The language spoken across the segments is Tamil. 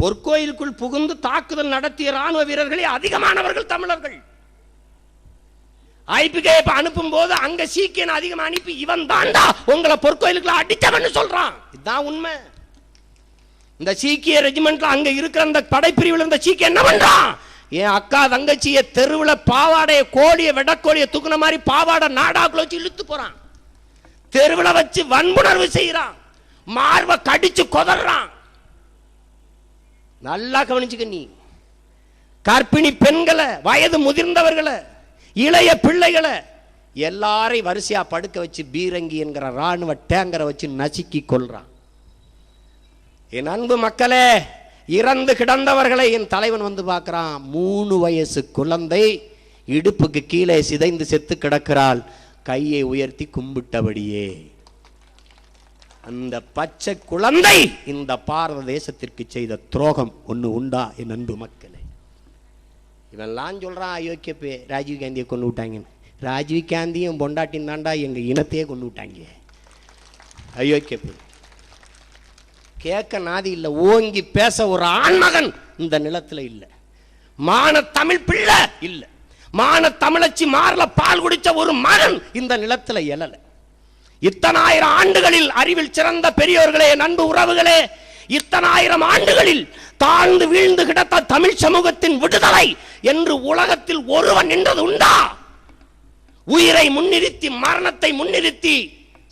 பொற்கோயிலுக்குள் புகுந்து தாக்குதல் நடத்திய ராணுவ வீரர்களே அதிகமானவர்கள் தமிழர்கள். ஐபிகேப் அனுப்பும் போது அங்க சீக்கியன் அதிகமா அனுப்பி இவன் தாண்டா உங்களை பொற்கோயிலுக்குள்ள அடித்தவன் சொல்றான். இதுதான் உண்மை. இந்த சீக்கிய ரெஜிமெண்ட்ல அங்க இருக்கிற அந்த படைப்பிரிவில் இருந்த சீக்கிய என்ன பண்றான்? என் அக்கா தங்கச்சிய தெருவுல பாவாடைய கோழிய வெடக்கோழிய தூக்குன மாதிரி பாவாடை நாடாக்குள்ள வச்சு இழுத்து போறான். தெருவுல வச்சு வன்புணர்வு செய்யறான் மார்பை கடிச்சு கொதறான். நல்லா கவனிச்சுக்க நீ. கர்ப்பிணி பெண்களை வயது முதிர்ந்தவர்களை இளைய பிள்ளைகளை எல்லாரையும் வரிசையா படுக்க வச்சு பீரங்கி என்கிற ராணுவ டேங்கரை வச்சு நசுக்கி கொள்றான் என் அன்பு மக்களே இறந்து கிடந்தவர்களை என் தலைவன் வந்து பார்க்கிறான். மூணு வயசு குழந்தை இடுப்புக்கு கீழே சிதைந்து செத்து கிடக்கிறாள். கையை உயர்த்தி கும்பிட்டபடியே. அந்த பச்சை குழந்தை இந்த பாரத தேசத்திற்கு செய்த துரோகம் ஒன்று உண்டா என் அன்பு மக்களே? இவெல்லாம் சொல்கிறான் அயோக்கிய அயோக்கியப்பே ராஜீவ் காந்தியை கொண்டு விட்டாங்கன்னு. ராஜீவ் காந்தியும் பொண்டாட்டின் தாண்டா எங்கள் இனத்தையே கொண்டு விட்டாங்க. அயோக்கியப்பே கேட்க நாதி இல்லை ஓங்கி பேச ஒரு ஆண்மகன் இந்த நிலத்தில் இல்லை. மான தமிழ் பிள்ளை இல்லை. மான தமிழச்சி மாறல பால் குடிச்ச ஒரு மகன் இந்த நிலத்தில் எழலை. இத்தனாயிரம் ஆண்டுகளில் அறிவில் சிறந்த பெரியோர்களே நண்பு உறவுகளே இத்தனாயிரம் ஆண்டுகளில் தாழ்ந்து வீழ்ந்து கிடத்த தமிழ் சமூகத்தின் விடுதலை என்று உலகத்தில் ஒருவன் நின்றது உண்டா? உயிரை முன்னிறுத்தி மரணத்தை முன்னிறுத்தி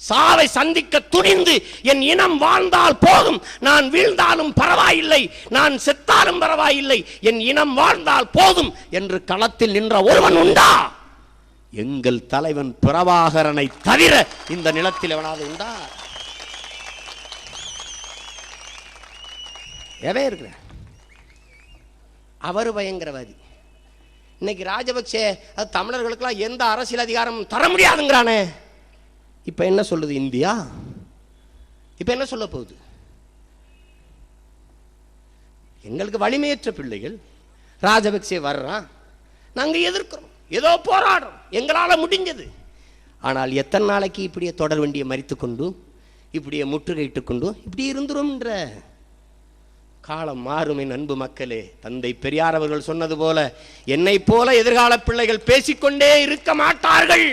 சாவை சந்திக்க துணிந்து என் இனம் வாழ்ந்தால் போதும் நான் வீழ்ந்தாலும் பரவாயில்லை நான் செத்தாலும் பரவாயில்லை என் இனம் வாழ்ந்தால் போதும் என்று களத்தில் நின்ற ஒருவன் உண்டா? எங்கள் தலைவன் பிரபாகரனை தவிர இந்த நிலத்தில் எவனாவது உண்டா? எவே இருக்கிற? அவர் பயங்கரவாதி. இன்னைக்கு ராஜபக்சே அது தமிழர்களுக்கெல்லாம் எந்த அரசியல் அதிகாரம் தர முடியாதுங்கிறானே. இப்ப என்ன சொல்லுது இந்தியா? இப்ப என்ன சொல்ல போகுது? எங்களுக்கு வலிமையற்ற பிள்ளைகள். ராஜபக்சே வர்றான். நாங்க எதிர்க்கிறோம். ஏதோ போராடுறோம். எங்களால் முடிஞ்சது. ஆனால் எத்தனை நாளைக்கு இப்படியே தொடர் வண்டியை மறித்து கொண்டு இப்படியே முற்றுகையிட்டு கொண்டு இப்படி இருந்துரும்ன்ற காலம் மாறும் என் அன்பு மக்களே. தந்தை பெரியார் அவர்கள் சொன்னது போல என்னை போல எதிர்கால பிள்ளைகள் பேசிக்கொண்டே இருக்க மாட்டார்கள்.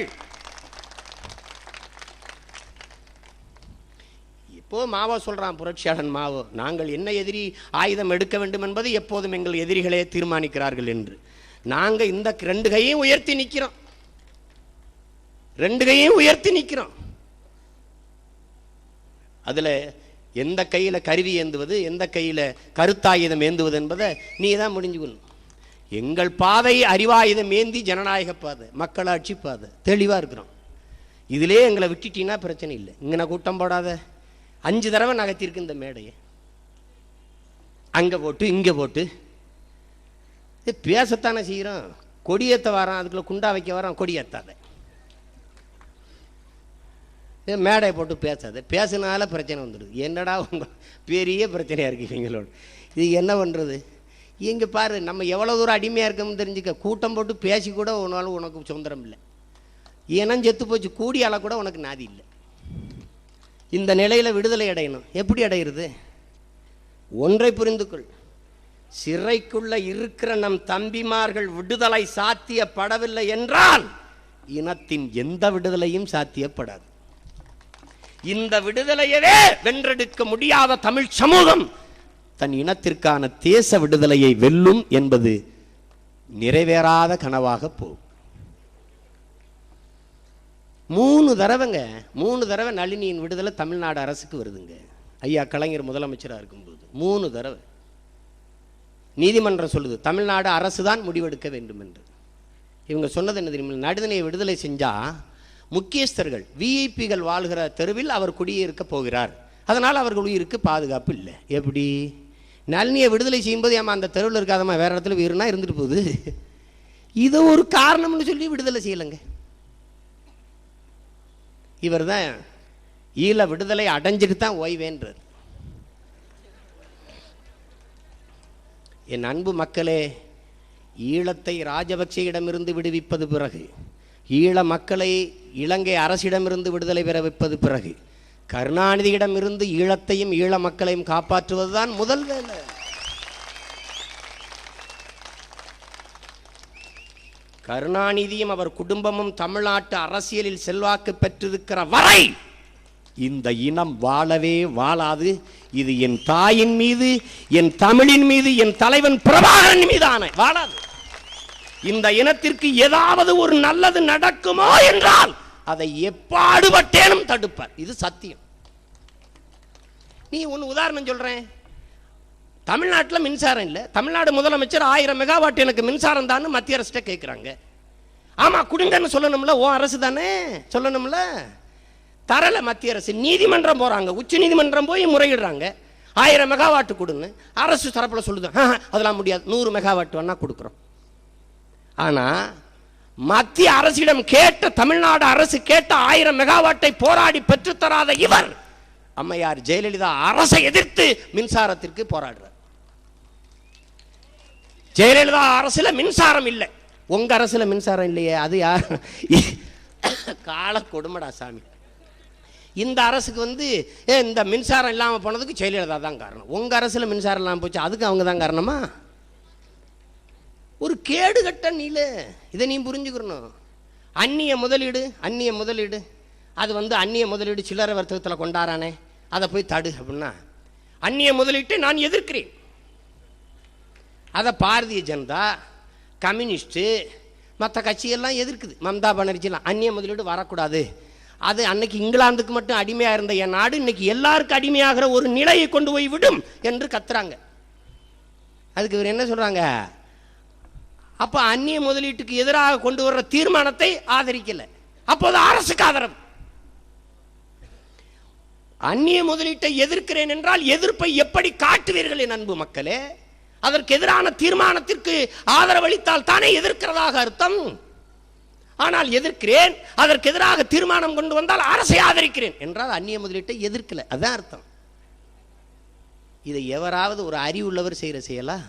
இப்போ மாவோ சொல்றான் புரட்சியாளன் மாவோ நாங்கள் என்ன எதிரி ஆயுதம் எடுக்க வேண்டும் என்பது எப்போதும் எங்கள் எதிரிகளே தீர்மானிக்கிறார்கள் என்று. நாங்கள் இந்த ரெண்டு கையும் உயர்த்தி நிற்கிறோம் ரெண்டு கையும் உயர்த்தி நிக்கிறோம் அதுல எந்த கையில கருவி ஏந்துவது எந்த கையில கருத்தாயுதம் ஏந்துவது என்பதை நீ தான் முடிஞ்சுக்கணும் எங்கள் பாதை அறிவாயுதம் ஏந்தி ஜனநாயக பாதை மக்களாட்சி பாதை தெளிவா இருக்கிறோம். இதிலே எங்களை விட்டுட்டீங்கன்னா பிரச்சனை இல்லை. இங்கே கூட்டம் போடாத. அஞ்சு தடவை நகர்த்திருக்கு இந்த மேடையை. அங்கே போட்டு இங்க போட்டு. பேசத்தானே செய்கிறோம் கொடியேற்ற வரான் அதுக்குள்ள குண்டா வைக்க வரான் கொடியேற்றாத மேடை மேடையை போட்டு பேசாது. பேசினால பிரச்சனை வந்துடுது. என்னடா உங்க பெரிய பிரச்சனையாக இருக்கு இவங்களோட. இது என்ன பண்ணுறது இங்கே பாரு நம்ம எவ்வளோ தூரம் அடிமையாக இருக்கோம்னு தெரிஞ்சுக்க கூட்டம் போட்டு பேசி கூட உன்னாலும் உனக்கு சுதந்திரம் இல்லை. இனம் செத்து போச்சு கூடி அளவு கூட உனக்கு நாதி இல்லை. இந்த நிலையில் விடுதலை அடையணும். எப்படி அடையிறது? ஒன்றை புரிந்து கொள். சிறைக்குள்ள இருக்கிற நம் தம்பிமார்கள் விடுதலை சாத்தியப்படவில்லை என்றால் இனத்தின் எந்த விடுதலையும் சாத்தியப்படாது. இந்த விடுதலையவே வென்றெடுக்க முடியாத தமிழ் சமூகம் தன் இனத்திற்கான தேச விடுதலையை வெல்லும் என்பது நிறைவேறாத கனவாக போகும். மூணு தடவைங்க மூணு தடவை நளினியின் விடுதலை தமிழ்நாடு அரசுக்கு வருதுங்க. ஐயா கலைஞர் முதலமைச்சராக இருக்கும்போது மூணு தடவை. நீதிமன்றம் சொல்லுது தமிழ்நாடு அரசு தான் முடிவெடுக்க வேண்டும் என்று இவங்க சொன்னது என்ன தெரியுமா? நடுதலையை விடுதலை செஞ்சால் முக்கியஸ்தர்கள் விஐபிகள் வாழ்கிற தெருவில் அவர் குடியிருக்க போகிறார். அதனால் அவர்கள் உயிருக்கு பாதுகாப்பு இல்லை. எப்படி? நளினியை விடுதலை செய்யும்போது ஏமா அந்த தெருவில் இருக்காதம்மா வேற இடத்துல வீருனா இருந்துட்டு போகுது. இது ஒரு காரணம்னு சொல்லி விடுதலை செய்யலைங்க. இவர் தான் ஈழ விடுதலை அடைஞ்சிட்டு தான் ஓய்வேன்றார். என் அன்பு மக்களே ஈழத்தை ராஜபக்சேயிடமிருந்து விடுவிப்பது பிறகு ஈழ மக்களை இலங்கை அரசிடமிருந்து விடுதலை பெற வைப்பது பிறகு கருணாநிதியிடமிருந்து ஈழத்தையும் ஈழ மக்களையும் காப்பாற்றுவதுதான் முதல் வேலை. கருணாநிதியும் அவர் குடும்பமும் தமிழ்நாட்டு அரசியலில் செல்வாக்கு பெற்றிருக்கிற வரை இந்த இனம் வாழவே வாழாது. இது என் தாயின் மீது என் தமிழின் மீது என் தலைவன் பிரபாகரன் மீதான. வாழாது. இந்த இனத்திற்கு ஏதாவது ஒரு நல்லது நடக்குமோ என்றால் அதை எப்பாடுபட்டேனும் தடுப்பார். இது சத்தியம். நீ ஒன்று உதாரணம் சொல்றேன். தமிழ்நாட்டில் மின்சாரம் இல்லை. தமிழ்நாடு முதலமைச்சர் ஆயிரம் மெகாவாட் எனக்கு மின்சாரம் தான் மத்திய அரசிட்ட கேட்குறாங்க ஆமா கொடுங்கன்னு சொல்லணும்ல ஓ அரசு தானே? சொல்லணும்ல. தரல மத்திய அரசு. நீதிமன்றம் போறாங்க. உச்ச நீதிமன்றம் போய் முறையிடுறாங்க. ஆயிரம் மெகாவாட்டு கொடுன்னு. அரசு தரப்பில் சொல்லுது. அதெல்லாம் முடியாது. நூறு மெகாவாட் வேணால் கொடுக்குறோம். ஆனால் மத்திய அரசிடம் கேட்ட தமிழ்நாடு அரசு கேட்ட ஆயிரம் மெகாவாட்டை போராடி பெற்றுத்தராத இவர் அம்மையார் ஜெயலலிதா அரசை எதிர்த்து மின்சாரத்திற்கு போராடுறார். ஜெயலலிதா அரசுல மின்சாரம் இல்லை. உங்க அரசுல மின்சாரம் இல்லையே அது யார்? கால கொடுமடா சாமி. இந்த அரசுக்கு வந்து ஏ இந்த மின்சாரம் இல்லாமல் போனதுக்கு ஜெயலலிதா தான் காரணம். உங்க அரசில் மின்சாரம் இல்லாமல் போச்சு அதுக்கு அவங்க தான் காரணமா? ஒரு கேடுகட்ட நில. இதை நீ புரிஞ்சுக்கணும். அந்நிய முதலீடு அந்நிய முதலீடு. அது வந்து அந்நிய முதலீடு சில்லறை வர்த்தகத்தில் கொண்டாரானே. அதை போய் தடு அப்படின்னா. அந்நிய முதலீட்டை நான் எதிர்க்கிறேன். அதை பாரதிய ஜனதா கம்யூனிஸ்ட்டு மற்ற கட்சியெல்லாம் எதிர்க்குது. மம்தா பானர்ஜிலாம் அந்நிய முதலீடு வரக்கூடாது. அது அன்னைக்கு இங்கிலாந்துக்கு மட்டும் அடிமையாக இருந்த என் நாடு இன்னைக்கு எல்லாருக்கும் அடிமையாகிற ஒரு நிலையை கொண்டு போய் விடும் என்று கத்துறாங்க. அதுக்கு இவர் என்ன சொல்கிறாங்க அப்ப அந்நிய முதலீட்டுக்கு எதிராக கொண்டு வர்ற தீர்மானத்தை ஆதரிக்கல. அப்போது அரசுக்கு ஆதரவு. அந்நிய முதலீட்டை எதிர்க்கிறேன் என்றால் எதிர்ப்பை எப்படி காட்டுவீர்கள் என் அன்பு மக்களே? அதற்கு எதிரான தீர்மானத்திற்கு ஆதரவளித்தால் தானே எதிர்க்கிறதாக அர்த்தம்? ஆனால் எதிர்க்கிறேன் அதற்கு எதிராக தீர்மானம் கொண்டு வந்தால் அரசை ஆதரிக்கிறேன் என்றால் அந்நிய முதலீட்டை எதிர்க்கல. அதான் அர்த்தம். இதை எவராவது ஒரு அறிவுள்ளவர் செய்கிற செயலா?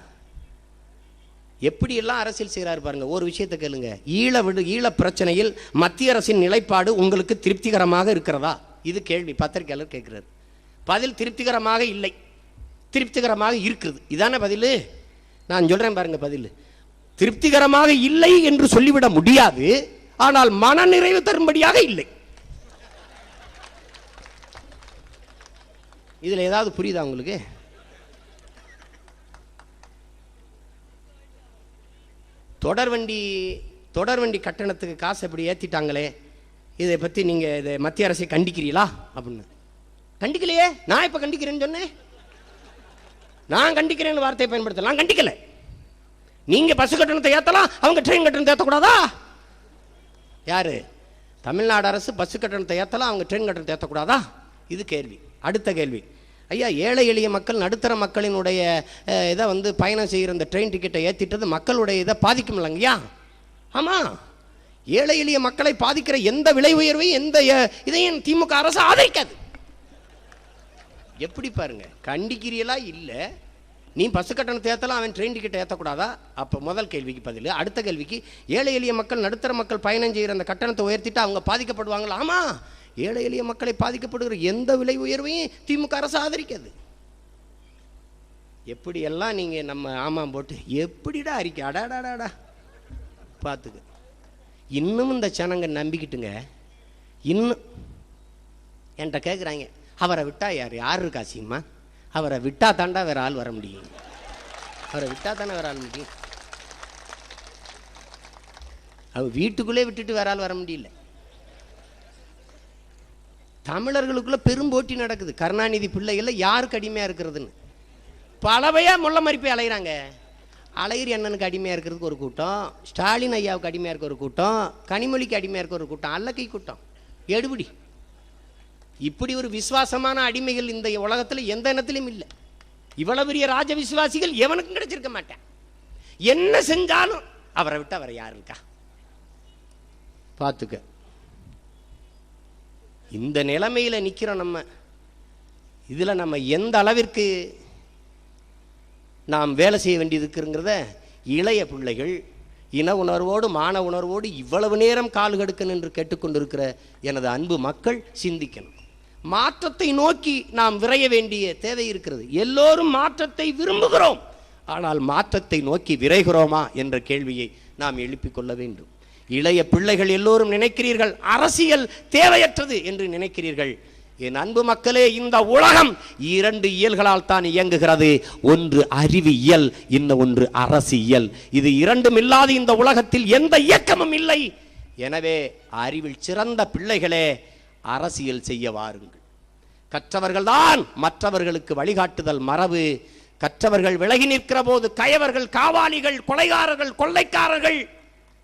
எப்படியெல்லாம் அரசியல் செய்கிறாரு பாருங்கள் ஒரு விஷயத்தை கேளுங்க. ஈழ விடு ஈழ பிரச்சனையில் மத்திய அரசின் நிலைப்பாடு உங்களுக்கு திருப்திகரமாக இருக்கிறதா? இது கேள்வி பத்திரிகையாளர் கேட்குறாரு. பதில் திருப்திகரமாக இல்லை. திருப்திகரமாக இருக்குது. இதானே பதில்? நான் சொல்கிறேன் பாருங்கள் பதில். திருப்திகரமாக இல்லை என்று சொல்லிவிட முடியாது ஆனால் மனநிறைவு தரும்படியாக இல்லை. இதில் ஏதாவது புரியுதா உங்களுக்கு? தொடர் தொடர்வண்டி தொடர்வண்டி கட்டணத்துக்கு காசு எப்படி ஏற்றிட்டாங்களே இதை பற்றி நீங்கள் இதை மத்திய அரசை கண்டிக்கிறீங்களா அப்படின்னு. கண்டிக்கலையே? நான் இப்போ கண்டிக்கிறேன்னு சொன்னேன். நான் கண்டிக்கிறேன்னு வார்த்தையை பயன்படுத்தலாம் கண்டிக்கலை கண்டிக்கல. நீங்கள் பஸ் கட்டணத்தை ஏற்றலாம் அவங்க ட்ரெயின் கட்டணத்தை ஏற்றக்கூடாதா யார்? தமிழ்நாடு அரசு பஸ் கட்டணத்தை ஏற்றலாம் அவங்க ட்ரெயின் கட்டணத்தை ஏற்றக்கூடாதா இது கேள்வி. அடுத்த கேள்வி. ஐயா ஏழை எளிய மக்கள் நடுத்தர மக்களினுடைய இதை வந்து பயணம் செய்கிற இந்த ட்ரெயின் டிக்கெட்டை ஏற்றிட்டது மக்களுடைய இதை பாதிக்கும் இல்லைங்கய்யா? ஆமாம் ஏழை எளிய மக்களை பாதிக்கிற எந்த விலை உயர்வையும் எந்த இதையும் திமுக அரசு ஆதரிக்காது. எப்படி பாருங்க கண்டிக்கிறீங்களா இல்லை. நீ பஸ் கட்டணத்தை ஏற்றலாம் அவன் ட்ரெயின் டிக்கெட் ஏற்றக்கூடாதா அப்போ முதல் கேள்விக்கு பதில். அடுத்த கேள்விக்கு ஏழை எளிய மக்கள் நடுத்தர மக்கள் பயணம் செய்கிற அந்த கட்டணத்தை உயர்த்திட்டு அவங்க பாதிக்கப்படுவாங்களா? ஆமாம் ஏழை எளிய மக்களை பாதிக்கப்படுகிற எந்த விலை உயர்வையும் திமுக அரசு ஆதரிக்காது. எப்படியெல்லாம் நீங்கள் நம்ம ஆமாம் போட்டு எப்படிடா அறிக்கை? அடாடாடாடா பார்த்துக்க. இன்னும் இந்த ஜனங்க நம்பிக்கிட்டுங்க. இன்னும் என்கிட்ட கேட்குறாங்க அவரை விட்டா யார்? யார் இருக்கா சீமா? அவரை விட்டா தாண்டா வேற ஆள் வர முடியும். அவரை விட்டா தானே வேற ஆள் முடியும். அவர் வீட்டுக்குள்ளே விட்டுட்டு வேற ஆள் வர முடியல. தமிழர்களுக்குள்ள பெரும் போட்டி நடக்குது. கருணாநிதி பிள்ளைகள்ல யாருக்கு அடிமையாக இருக்கிறதுன்னு? பலவையா முள்ள மறிப்பை அலைகிறாங்க அழகிரி அண்ணனுக்கு அடிமையா இருக்கிறதுக்கு ஒரு கூட்டம் ஸ்டாலின் ஐயாவுக்கு அடிமையாக இருக்க ஒரு கூட்டம் கனிமொழிக்கு அடிமையாக இருக்க ஒரு கூட்டம் அல்லக்கை கூட்டம். எடுபடி. இப்படி ஒரு விசுவாசமான அடிமைகள் இந்த உலகத்தில் எந்த இனத்திலும் இல்லை. இவ்வளவு பெரிய ராஜ விசுவாசிகள் எவனுக்கும் கிடைச்சிருக்க மாட்டேன். என்ன செஞ்சாலும் அவரை விட்டு அவரை யார் இருக்கா? பார்த்துக்க. இந்த நிலைமையில் நிற்கிறோம் நம்ம. இதில் நம்ம எந்த அளவிற்கு நாம் வேலை செய்ய வேண்டியது இருக்குங்கிறத இளைய பிள்ளைகள் இன உணர்வோடு மான உணர்வோடு இவ்வளவு நேரம் கால் என்று நின்று கேட்டுக்கொண்டிருக்கிற எனது அன்பு மக்கள் சிந்திக்கணும். மாற்றத்தை நோக்கி நாம் விரைய வேண்டிய தேவை இருக்கிறது. எல்லோரும் மாற்றத்தை விரும்புகிறோம். ஆனால் மாற்றத்தை நோக்கி விரைகிறோமா என்ற கேள்வியை நாம் எழுப்பிக் கொள்ள வேண்டும். இளைய பிள்ளைகள் எல்லோரும் நினைக்கிறீர்கள் அரசியல் தேவையற்றது என்று நினைக்கிறீர்கள். என் அன்பு மக்களே இந்த உலகம் இரண்டு இயல்களால் தான் இயங்குகிறது. ஒன்று அறிவியல் இன்னும் ஒன்று அரசியல். இது இரண்டும் இல்லாத இந்த உலகத்தில் எந்த இயக்கமும் இல்லை. எனவே அறிவில் சிறந்த பிள்ளைகளே அரசியல் செய்ய வாருங்கள். கற்றவர்கள்தான் மற்றவர்களுக்கு வழிகாட்டுதல் மரபு. கற்றவர்கள் விலகி நிற்கிற போது கயவர்கள் காவாலிகள் கொலைகாரர்கள் கொள்ளைக்காரர்கள்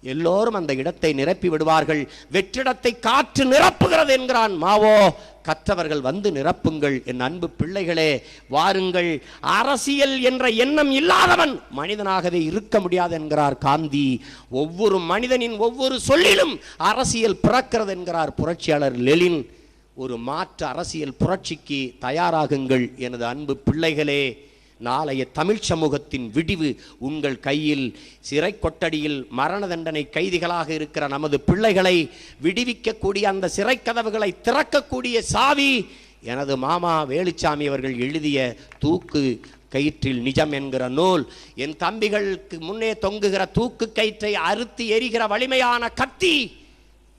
எல்லோரும் அந்த இடத்தை நிரப்பி விடுவார்கள். வெற்றிடத்தை காற்று நிரப்புகிறது என்கிறான் மாவோ. கற்றவர்கள் வந்து நிரப்புங்கள். என் அன்பு பிள்ளைகளே வாருங்கள். அரசியல் என்ற எண்ணம் இல்லாதவன் மனிதனாகவே இருக்க முடியாது என்கிறார் காந்தி. ஒவ்வொரு மனிதனின் ஒவ்வொரு சொல்லிலும் அரசியல் பிறக்கிறது என்கிறார் புரட்சியாளர் லெலின் ஒரு மாற்று அரசியல் புரட்சிக்கு தயாராகுங்கள் எனது அன்பு பிள்ளைகளே. நாளைய தமிழ் சமூகத்தின் விடிவு உங்கள் கையில் சிறை கொட்டடியில் மரண தண்டனை கைதிகளாக இருக்கிற நமது பிள்ளைகளை விடுவிக்கக்கூடிய அந்த சிறை கதவுகளை திறக்கக்கூடிய சாவி எனது மாமா வேலுச்சாமி அவர்கள் எழுதிய தூக்கு கயிற்றில் நிஜம் என்கிற நூல். என் தம்பிகளுக்கு முன்னே தொங்குகிற தூக்கு கயிற்றை அறுத்து எரிகிற வலிமையான கத்தி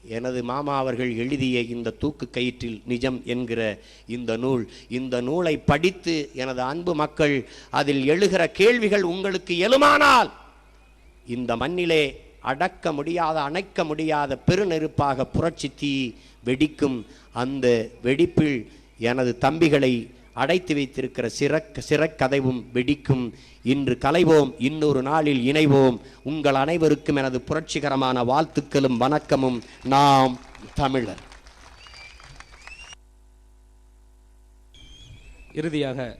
எனது மாமா அவர்கள் எழுதிய இந்த தூக்கு கயிற்றில் நிஜம் என்கிற இந்த நூல். இந்த நூலை படித்து எனது அன்பு மக்கள் அதில் எழுகிற கேள்விகள் உங்களுக்கு எழுமானால் இந்த மண்ணிலே அடக்க முடியாத அணைக்க முடியாத பெருநெருப்பாக புரட்சி தீ வெடிக்கும் அந்த வெடிப்பில் எனது தம்பிகளை அடைத்து வைத்திருக்கிற சிறக் சிறக்கதைவும் வெடிக்கும். இன்று கலைவோம் இன்னொரு நாளில் இணைவோம். உங்கள் அனைவருக்கும் எனது புரட்சிகரமான வாழ்த்துக்களும் வணக்கமும். நாம் தமிழர். இறுதியாக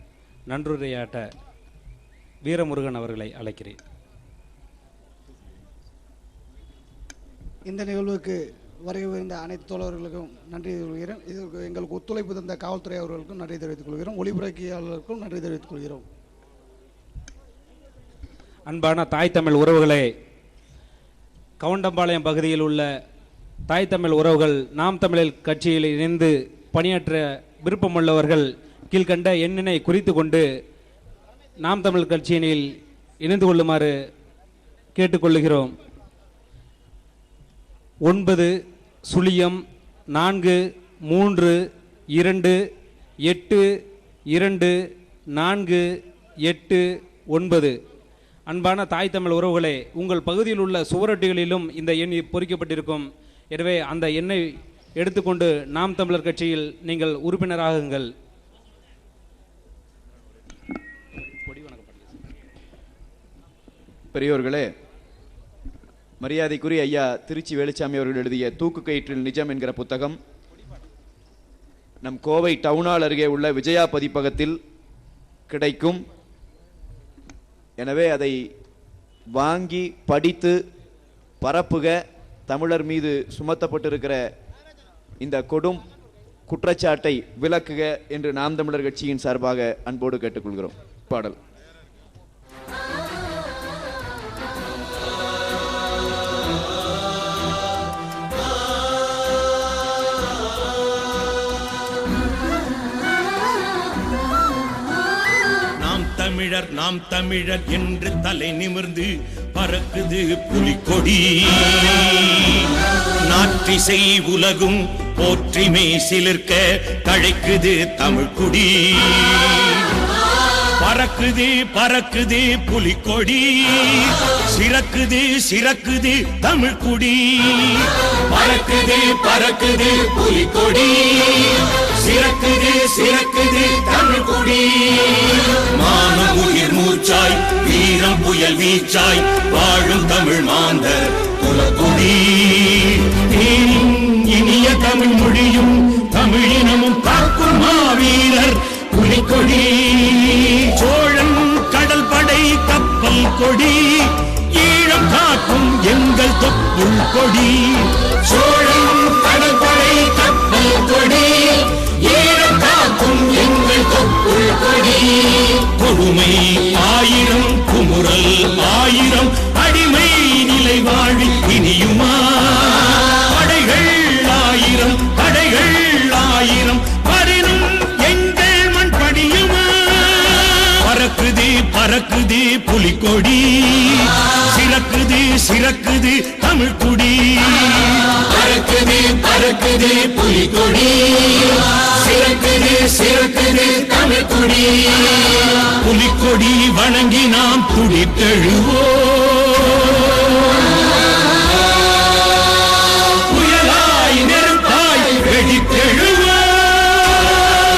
நன்றுரையாட்ட வீரமுருகன் அவர்களை அழைக்கிறேன். இந்த நிகழ்வுக்கு வருகின்ற அனைத்து தோழர்களுக்கும் நன்றி தெரிவித்துக் இதற்கு எங்களுக்கு ஒத்துழைப்பு தந்த காவல்துறை அவர்களுக்கும் நன்றி தெரிவித்துக் கொள்கிறோம். ஒளிபரப்பியாளர்களுக்கும் நன்றி தெரிவித்துக் கொள்கிறோம். அன்பான தாய் தமிழ் உறவுகளே கவுண்டம்பாளையம் பகுதியில் உள்ள தாய் தமிழ் உறவுகள் நாம் தமிழில் கட்சியில் இணைந்து பணியாற்ற விருப்பமுள்ளவர்கள் கீழ்கண்ட எண்ணினை குறித்து கொண்டு நாம் தமிழ் கட்சியினில் இணைந்து கொள்ளுமாறு கேட்டுக்கொள்ளுகிறோம். ஒன்பது சுழியம் நான்கு மூன்று இரண்டு எட்டு இரண்டு நான்கு எட்டு ஒன்பது. அன்பான தாய் தமிழ் உறவுகளே உங்கள் பகுதியில் உள்ள சுவரொட்டிகளிலும் இந்த எண் பொறிக்கப்பட்டிருக்கும். எனவே அந்த எண்ணை எடுத்துக்கொண்டு நாம் தமிழர் கட்சியில் நீங்கள் உறுப்பினராகுங்கள். பெரியோர்களே மரியாதைக்குரிய ஐயா திருச்சி வேலுச்சாமி அவர்கள் எழுதிய தூக்கு கயிற்றில் நிஜம் என்கிற புத்தகம். நம் கோவை டவுனால் அருகே உள்ள விஜயா பதிப்பகத்தில் கிடைக்கும். எனவே அதை வாங்கி படித்து பரப்புக. தமிழர் மீது சுமத்தப்பட்டிருக்கிற இந்த கொடும் குற்றச்சாட்டை விளக்குக என்று நாம் தமிழர் கட்சியின் சார்பாக அன்போடு கேட்டுக்கொள்கிறோம். பாடல். நாம் தமிழர் என்று தலை நிமிர்ந்து பறக்குது புலிக்கொடி. நாற்றிசை உலகும் போற்றிமை சிலிர்க்க தழைக்குது தமிழ்குடி. பறக்குது பறக்குது புலிக்கொடி. சிறக்குது சிறக்குது தமிழ்குடி. பறக்குது பறக்குது புலிக்கொடி. சிறக்குது சிறக்குது தமிழ்குடி மானம் உயிர் மூச்சாய் வீரம் புயல் வீச்சாய் வாழும் தமிழ் மாந்தர் குலக்குடி. இனிய தமிழ் மொழியும் தமிழினமும் காக்கும் மாவீரர் புலிக்கொடி சோழம் கடல் படை கப்பல் கொடி. ஈழம் காக்கும் எங்கள் தொப்புள் கொடி. சோழம் கடல் படை கப்பல் கொடி. காக்கும் எங்கள் தொப்புள் கொடி கொடுமை ஆயிரம் குமுறல் ஆயிரம் அடிமை நிலை வாழி இனியுமா? படைகள் ஆயிரம் படைகள் ஆயிரம் பரினும் எங்கள் மண் படியுமா பறக்குது பறக்குது புலிக்கொடி. சிறக்குது சிறக்குது தமிழ்குடி பறக்குது பறக்குது புலிக்கொடி. சிறக்குது சிறக்குது தமிழ் குடி புலிக்கொடி வணங்கி நாம் துடித்தெழுவோம்.